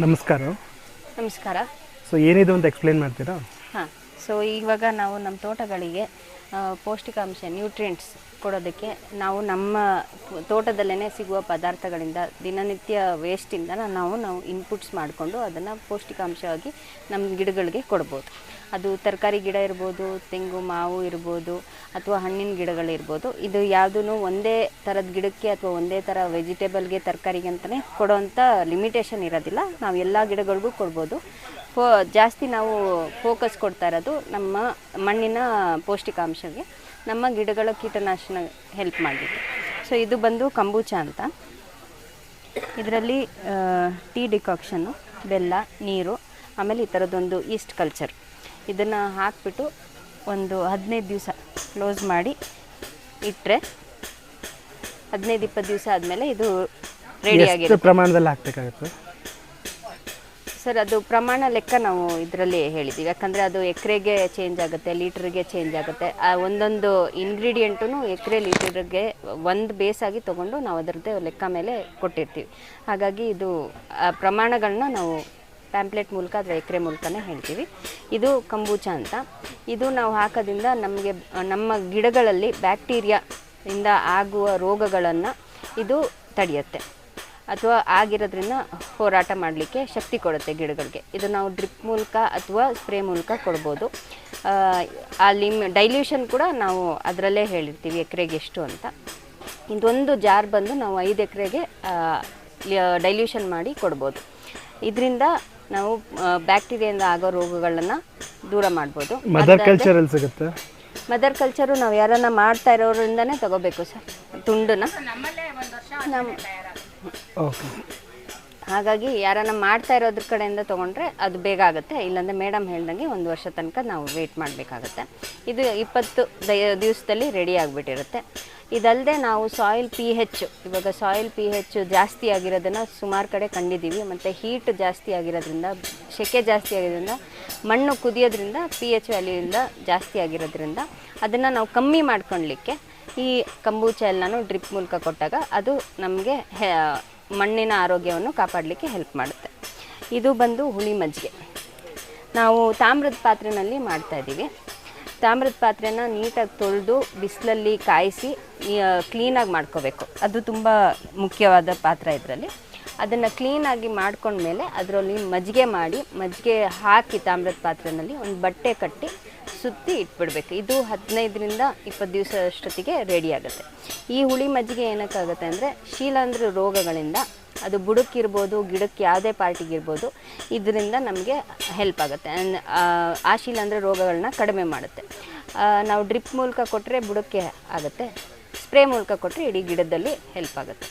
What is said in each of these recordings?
ನಮಸ್ಕಾರ. ನಮಸ್ಕಾರ. ಸೊ ಏನಿದು ಅಂತ ಎಕ್ಸ್ಪ್ಲೇನ್ ಮಾಡ್ತೀರಾ? ಹಾಂ ಸೊ ಇವಾಗ ನಾವು ನಮ್ಮ ತೋಟಗಳಿಗೆ ಪೌಷ್ಟಿಕಾಂಶ ನ್ಯೂಟ್ರಿಯೆಂಟ್ಸ್ ಕೊಡೋದಕ್ಕೆ ನಾವು ನಮ್ಮ ತೋಟದಲ್ಲೇ ಸಿಗುವ ಪದಾರ್ಥಗಳಿಂದ ದಿನನಿತ್ಯ ವೇಸ್ಟಿಂದ ನಾವು ನಾವು ಇನ್ಪುಟ್ಸ್ ಮಾಡಿಕೊಂಡು ಅದನ್ನು ಪೌಷ್ಟಿಕಾಂಶವಾಗಿ ನಮ್ಮ ಗಿಡಗಳಿಗೆ ಕೊಡ್ಬೋದು. ಅದು ತರಕಾರಿ ಗಿಡ ಇರ್ಬೋದು, ತೆಂಗು, ಮಾವು ಇರ್ಬೋದು, ಅಥವಾ ಹಣ್ಣಿನ ಗಿಡಗಳಿರ್ಬೋದು ಇದು ಯಾವುದೂ ಒಂದೇ ಥರದ ಗಿಡಕ್ಕೆ ಅಥವಾ ಒಂದೇ ಥರ ವೆಜಿಟೇಬಲ್ಗೆ ತರಕಾರಿಗೆ ಅಂತಲೇ ಕೊಡೋವಂಥ ಲಿಮಿಟೇಷನ್ ಇರೋದಿಲ್ಲ. ನಾವು ಎಲ್ಲ ಗಿಡಗಳಿಗೂ ಕೊಡ್ಬೋದು. ಫೋ ಜಾಸ್ತಿ ನಾವು ಫೋಕಸ್ ಕೊಡ್ತಾ ಇರೋದು ನಮ್ಮ ಮಣ್ಣಿನ ಪೌಷ್ಟಿಕಾಂಶಕ್ಕೆ. ನಮ್ಮ ಗಿಡಗಳ ಕೀಟನಾಶನ ಹೆಲ್ಪ್ ಮಾಡಿದ್ದು ಸೊ ಇದು ಬಂದು ಕಂಬೂಚ ಅಂತ. ಇದರಲ್ಲಿ ಟೀ ಡಿಕಾಕ್ಷನ್ನು ಬೆಲ್ಲ ನೀರು ಆಮೇಲೆ ಈ ಥರದ್ದೊಂದು ಈಸ್ಟ್ ಕಲ್ಚರ್ ಇದನ್ನು ಹಾಕಿಬಿಟ್ಟು ಒಂದು ಹದಿನೈದು ದಿವಸ ಕ್ಲೋಸ್ ಮಾಡಿ ಇಟ್ಟರೆ ಹದಿನೈದು ಇಪ್ಪತ್ತು ದಿವಸ ಆದಮೇಲೆ ಇದು ರೆಡಿ ಎಷ್ಟು ಆಗಿದೆ ಪ್ರಮಾಣದಲ್ಲಿ ಹಾಕ್ಬೇಕಾಗುತ್ತೆ. ಸರ್, ಅದು ಪ್ರಮಾಣ ಲೆಕ್ಕ ನಾವು ಇದರಲ್ಲಿ ಹೇಳಿದ್ದೀವಿ. ಯಾಕಂದರೆ ಅದು ಎಕರೆಗೆ ಚೇಂಜ್ ಆಗುತ್ತೆ, ಲೀಟ್ರಿಗೆ ಚೇಂಜ್ ಆಗುತ್ತೆ. ಆ ಒಂದೊಂದು ಇಂಗ್ರೀಡಿಯೆಂಟು ಎಕರೆ ಲೀಟ್ರಿಗೆ ಒಂದು ಬೇಸಾಗಿ ತೊಗೊಂಡು ನಾವು ಅದರದ್ದೇ ಲೆಕ್ಕ ಮೇಲೆ ಕೊಟ್ಟಿರ್ತೀವಿ. ಹಾಗಾಗಿ ಇದು, ಆ ಪ್ರಮಾಣಗಳನ್ನ ನಾವು ಪ್ಯಾಂಪ್ಲೆಟ್ ಮೂಲಕ ಅದರ ಎಕರೆ ಮೂಲಕನೇ ಹೇಳ್ತೀವಿ. ಇದು ಕಂಬೂಚ ಅಂತ. ಇದು ನಾವು ಹಾಕೋದ್ರಿಂದ ನಮಗೆ, ನಮ್ಮ ಗಿಡಗಳಲ್ಲಿ ಬ್ಯಾಕ್ಟೀರಿಯಾ ಇಂದ ಆಗುವ ರೋಗಗಳನ್ನು ಇದು ತಡೆಯುತ್ತೆ. ಅಥವಾ ಆಗಿರೋದ್ರಿಂದ ಹೋರಾಟ ಮಾಡಲಿಕ್ಕೆ ಶಕ್ತಿ ಕೊಡುತ್ತೆ ಗಿಡಗಳಿಗೆ. ಇದು ನಾವು ಡ್ರಿಪ್ ಮೂಲಕ ಅಥವಾ ಸ್ಪ್ರೇ ಮೂಲಕ ಕೊಡ್ಬೋದು. ಆ, ಲಿಮ್ ಡೈಲ್ಯೂಷನ್ ಕೂಡ ನಾವು ಅದರಲ್ಲೇ ಹೇಳಿರ್ತೀವಿ ಎಕರೆಗೆ ಎಷ್ಟು ಅಂತ. ಇದೊಂದು ಜಾರ್ ಬಂದು ನಾವು ಐದು ಎಕರೆಗೆ ಡೈಲ್ಯೂಷನ್ ಮಾಡಿ ಕೊಡ್ಬೋದು. ಇದರಿಂದ ನಾವು ಬ್ಯಾಕ್ಟೀರಿಯಿಂದ ಆಗೋ ರೋಗಗಳನ್ನು ದೂರ ಮಾಡ್ಬೋದು. ಮದರ್ ಕಲ್ಚರಲ್ಲಿ ಸಿಗುತ್ತೆ? ಮದರ್ ಕಲ್ಚರು ನಾವು ಯಾರನ್ನ ಮಾಡ್ತಾ ಇರೋರಿಂದನೇ ತಗೋಬೇಕು ಸರ್ ತುಂಡನ್ನ ನಮ್ಮ ಹಾಗಾಗಿ ಯಾರನ್ನ ಮಾಡ್ತಾ ಇರೋದ್ರ ಕಡೆಯಿಂದ ತೊಗೊಂಡ್ರೆ ಅದು ಬೇಗ ಆಗುತ್ತೆ. ಇಲ್ಲಾಂದರೆ ಮೇಡಮ್ ಹೇಳ್ದಂಗೆ ಒಂದು ವರ್ಷ ತನಕ ನಾವು ವೆಯ್ಟ್ ಮಾಡಬೇಕಾಗತ್ತೆ. ಇದು ಇಪ್ಪತ್ತು ದಿವಸದಲ್ಲಿ ರೆಡಿ ಆಗಿಬಿಟ್ಟಿರುತ್ತೆ. ಇದಲ್ಲದೆ ನಾವು ಸಾಯಿಲ್ ಪಿ ಹೆಚ್ ಇವಾಗ ಸಾಯಿಲ್ ಪಿ ಹೆಚ್ ಜಾಸ್ತಿ ಆಗಿರೋದನ್ನು ಸುಮಾರು ಕಡೆ ಕಂಡಿದ್ದೀವಿ ಮತ್ತು ಹೀಟ್ ಜಾಸ್ತಿ ಆಗಿರೋದ್ರಿಂದ, ಸೆಕೆ ಜಾಸ್ತಿ ಆಗಿರೋದ್ರಿಂದ, ಮಣ್ಣು ಕುದಿಯೋದ್ರಿಂದ ಪಿ ಎಚ್ ವ್ಯಾಲ್ಯೂಯಿಂದ ಜಾಸ್ತಿ ಆಗಿರೋದ್ರಿಂದ, ಅದನ್ನು ನಾವು ಕಮ್ಮಿ ಮಾಡ್ಕೊಳ್ಲಿಕ್ಕೆ ಈ ಕಂಬೂಚ ಎಲ್ಲನೂ ಡ್ರಿಪ್ ಮೂಲಕ ಕೊಟ್ಟಾಗ ಅದು ನಮಗೆ ಮಣ್ಣಿನ ಆರೋಗ್ಯವನ್ನು ಕಾಪಾಡಲಿಕ್ಕೆ ಹೆಲ್ಪ್ ಮಾಡುತ್ತೆ. ಇದು ಬಂದು ಹುಳಿ ಮಜ್ಜಿಗೆ. ನಾವು ತಾಮ್ರದ ಪಾತ್ರೆಯಲ್ಲಿ ಮಾಡ್ತಾ ಇದ್ದೀವಿ. ತಾಮ್ರದ ಪಾತ್ರೆನ ನೀಟಾಗಿ ತೊಳೆದು ಬಿಸಿಲಲ್ಲಿ ಕಾಯಿಸಿ ಕ್ಲೀನಾಗಿ ಮಾಡ್ಕೋಬೇಕು. ಅದು ತುಂಬ ಮುಖ್ಯವಾದ ಪಾತ್ರ ಇದರಲ್ಲಿ. ಅದನ್ನು ಕ್ಲೀನಾಗಿ ಮಾಡ್ಕೊಂಡ್ಮೇಲೆ ಅದರಲ್ಲಿ ಮಜ್ಜಿಗೆ ಮಾಡಿ, ಮಜ್ಜಿಗೆ ಹಾಕಿ ತಾಮ್ರದ ಪಾತ್ರೆಯಲ್ಲಿ ಒಂದು ಬಟ್ಟೆ ಕಟ್ಟಿ ಸುತ್ತಿ ಇಟ್ಬಿಡ್ಬೇಕು. ಇದು ಹದಿನೈದರಿಂದ ಇಪ್ಪತ್ತು ದಿವಸ ಅಷ್ಟೊತ್ತಿಗೆ ರೆಡಿ ಆಗುತ್ತೆ. ಈ ಹುಳಿ ಮಜ್ಜಿಗೆ ಏನಕ್ಕಾಗುತ್ತೆ ಅಂದರೆ ಶೀಲಾಂಧ್ರ ರೋಗಗಳಿಂದ ಅದು ಬುಡಕ್ಕಿರ್ಬೋದು, ಗಿಡಕ್ಕೆ ಯಾವುದೇ ಪಾರ್ಟಿಗಿರ್ಬೋದು ಇದರಿಂದ ನಮಗೆ ಹೆಲ್ಪ್ ಆಗುತ್ತೆ. ಆ ಶೀಲಾಂಧ್ರ ರೋಗಗಳನ್ನ ಕಡಿಮೆ ಮಾಡುತ್ತೆ. ನಾವು ಡ್ರಿಪ್ ಮೂಲಕ ಕೊಟ್ಟರೆ ಬುಡಕ್ಕೆ ಆಗುತ್ತೆ. ಸ್ಪ್ರೇ ಮೂಲಕ ಕೊಟ್ಟರೆ ಇಡೀ ಗಿಡದಲ್ಲಿ ಹೆಲ್ಪ್ ಆಗುತ್ತೆ.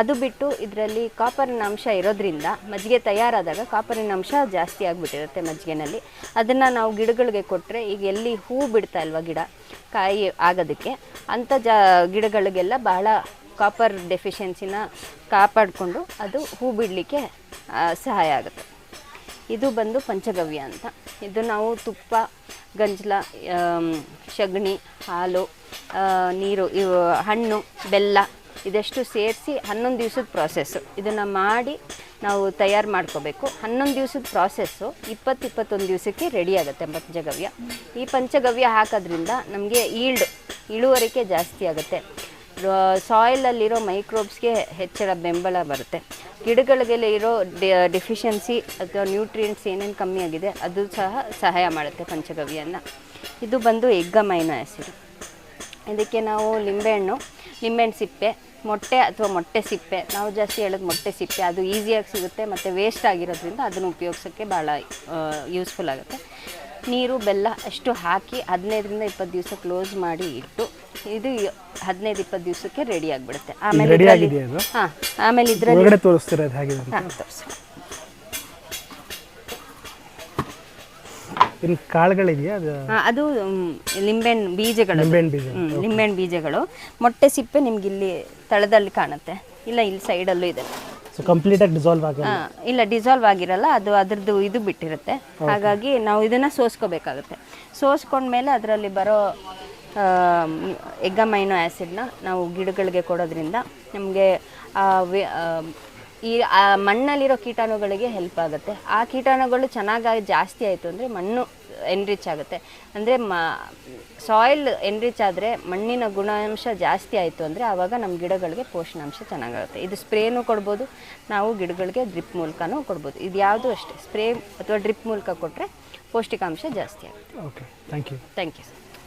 ಅದು ಬಿಟ್ಟು ಇದರಲ್ಲಿ ಕಾಪರಿನ ಅಂಶ ಇರೋದ್ರಿಂದ ಮಜ್ಜಿಗೆ ತಯಾರಾದಾಗ ಕಾಪರಿನ ಅಂಶ ಜಾಸ್ತಿ ಆಗಿಬಿಟ್ಟಿರುತ್ತೆ ಮಜ್ಜಿಗೆನಲ್ಲಿ. ಅದನ್ನು ನಾವು ಗಿಡಗಳಿಗೆ ಕೊಟ್ಟರೆ ಈಗ ಎಲ್ಲಿ ಹೂ ಬಿಡ್ತಾ ಇಲ್ವಾ ಗಿಡ ಕಾಯಿ ಆಗೋದಕ್ಕೆ, ಅಂಥ ಜಾ ಗಿಡಗಳಿಗೆಲ್ಲ ಬಹಳ ಕಾಪರ್ ಡೆಫಿಷಿಯನ್ಸಿನ ಕಾಪಾಡಿಕೊಂಡು ಅದು ಹೂ ಬಿಡಲಿಕ್ಕೆ ಸಹಾಯ ಆಗುತ್ತೆ. ಇದು ಬಂದು ಪಂಚಗವ್ಯ ಅಂತ. ಇದು ನಾವು ತುಪ್ಪ, ಗಂಜಲ ಸಗಣಿ ಹಾಲು ನೀರು, ಇವು, ಹಣ್ಣು, ಬೆಲ್ಲ ಇದೆಷ್ಟು ಸೇರಿಸಿ ಹನ್ನೊಂದು ದಿವಸದ ಪ್ರಾಸೆಸ್ಸು ಇದನ್ನು ಮಾಡಿ ನಾವು ತಯಾರು ಮಾಡ್ಕೋಬೇಕು. ಹನ್ನೊಂದು ದಿವಸದ ಪ್ರಾಸೆಸ್ಸು ಇಪ್ಪತ್ತು ಇಪ್ಪತ್ತೊಂದು ದಿವಸಕ್ಕೆ ರೆಡಿ ಆಗುತ್ತೆ ಪಂಚಗವ್ಯ. ಈ ಪಂಚಗವ್ಯ ಹಾಕೋದ್ರಿಂದ ನಮಗೆ ಈಲ್ಡ್ ಇಳುವರಿಕೆ ಜಾಸ್ತಿ ಆಗುತ್ತೆ. ಸಾಯಿಲಲ್ಲಿರೋ ಮೈಕ್ರೋಬ್ಸ್ಗೆ ಹೆಚ್ಚಳ ಬೆಂಬಲ ಬರುತ್ತೆ. ಗಿಡಗಳಿಗೆಲ್ಲ ಇರೋ ಡೆಫಿಷಿಯನ್ಸಿ ಅಥವಾ ನ್ಯೂಟ್ರಿಯೆಂಟ್ಸ್ ಏನೇನು ಕಮ್ಮಿ ಆಗಿದೆ, ಅದು ಸಹ ಸಹಾಯ ಮಾಡುತ್ತೆ ಪಂಚಗವ್ಯನ. ಇದು ಬಂದು ಎಗ್ಗಮೈನೋ ಆ್ಯಸಿಡ್ ಇದಕ್ಕೆ ನಾವು ಲಿಂಬೆಹಣ್ಣು ಲಿಂಬೆಹಣ್ಣು ಸಿಪ್ಪೆ ಮೊಟ್ಟೆ ಅಥವಾ ಮೊಟ್ಟೆ ಸಿಪ್ಪೆ. ನಾವು ಜಾಸ್ತಿ ಹೇಳೋದು ಮೊಟ್ಟೆ ಸಿಪ್ಪೆ. ಅದು ಈಸಿಯಾಗಿ ಸಿಗುತ್ತೆ ಮತ್ತು ವೇಸ್ಟ್ ಆಗಿರೋದ್ರಿಂದ ಅದನ್ನು ಉಪಯೋಗಿಸೋಕ್ಕೆ ಭಾಳ ಯೂಸ್ಫುಲ್ ಆಗುತ್ತೆ. ನೀರು ಬೆಲ್ಲ ಅಷ್ಟು ಹಾಕಿ ಹದಿನೈದರಿಂದ ಇಪ್ಪತ್ತು ದಿವಸ ಕ್ಲೋಸ್ ಮಾಡಿ ಇಟ್ಟು ಇದು ಹದಿನೈದು ಇಪ್ಪತ್ತು ದಿವಸಕ್ಕೆ ರೆಡಿ ಆಗಿಬಿಡುತ್ತೆ. ಆಮೇಲೆ? ಹಾಂ ಆಮೇಲೆ ಇದರಲ್ಲಿ ಹೊರಗಡೆ ತೋರಿಸ್ತಿರೋದು ಹೇಗಿದೆ ಅಂತ ಹಾಂ ತೋರಿಸಿ ಇನ್ನು ಕಾಳುಗಳಿದೆಯಾ? ಅದು ಅದು ಮ್, ಲಿಂಬೆಹಣ್ಣು ಬೀಜಗಳು. ಬೀಜ. ಬೀಜಗಳು. ಮೊಟ್ಟೆ ಸಿಪ್ಪೆ ನಿಮ್ಗೆ ಇಲ್ಲಿ ತಳದಲ್ಲಿ ಕಾಣುತ್ತೆ. ಇಲ್ಲ ಇಲ್ಲಿ ಸೈಡಲ್ಲೂ ಇದೆ. ಸೊ ಕಂಪ್ಲೀಟಾಗಿ ಡಿಸಾಲ್ವ್ ಆಗ ಇಲ್ಲ ಡಿಸಾಲ್ವ್ ಆಗಿರಲ್ಲ ಅದು ಅದ್ರದ್ದು ಇದು ಬಿಟ್ಟಿರುತ್ತೆ. ಹಾಗಾಗಿ ನಾವು ಇದನ್ನ ಸೋಸ್ಕೋಬೇಕಾಗುತ್ತೆ. ಸೋಸ್ಕೊಂಡ್ಮೇಲೆ ಅದರಲ್ಲಿ ಬರೋ ಎಗ್ಗಮೈನೋ ಆ್ಯಸಿಡ್ನ ನಾವು ಗಿಡಗಳಿಗೆ ಕೊಡೋದ್ರಿಂದ ನಮಗೆ ಈ ಆ ಮಣ್ಣಲ್ಲಿರೋ ಕೀಟಾಣುಗಳಿಗೆ ಹೆಲ್ಪ್ ಆಗುತ್ತೆ. ಆ ಕೀಟಾಣುಗಳು ಚೆನ್ನಾಗಿ ಜಾಸ್ತಿ ಆಯಿತು ಅಂದರೆ ಮಣ್ಣು ಎನ್ರಿಚ್ ಆಗುತ್ತೆ. ಅಂದರೆ ಮ ಸಾಯಿಲ್ ಎನ್ರಿಚ್ ಆದರೆ ಮಣ್ಣಿನ ಗುಣಾಂಶ ಜಾಸ್ತಿ ಆಯಿತು ಅಂದರೆ ಆವಾಗ ನಮ್ಮ ಗಿಡಗಳಿಗೆ ಪೋಷಣಾಂಶ ಚೆನ್ನಾಗಾಗುತ್ತೆ. ಇದು ಸ್ಪ್ರೇನೂ ಕೊಡ್ಬೋದು ನಾವು ಗಿಡಗಳಿಗೆ ಡ್ರಿಪ್ ಮೂಲಕನೂ ಕೊಡ್ಬೋದು. ಇದು ಯಾವುದು ಅಷ್ಟೇ ಸ್ಪ್ರೇ ಅಥವಾ ಡ್ರಿಪ್ ಮೂಲಕ ಕೊಟ್ಟರೆ ಪೌಷ್ಟಿಕಾಂಶ ಜಾಸ್ತಿ ಆಗುತ್ತೆ. Okay thank you thank you sir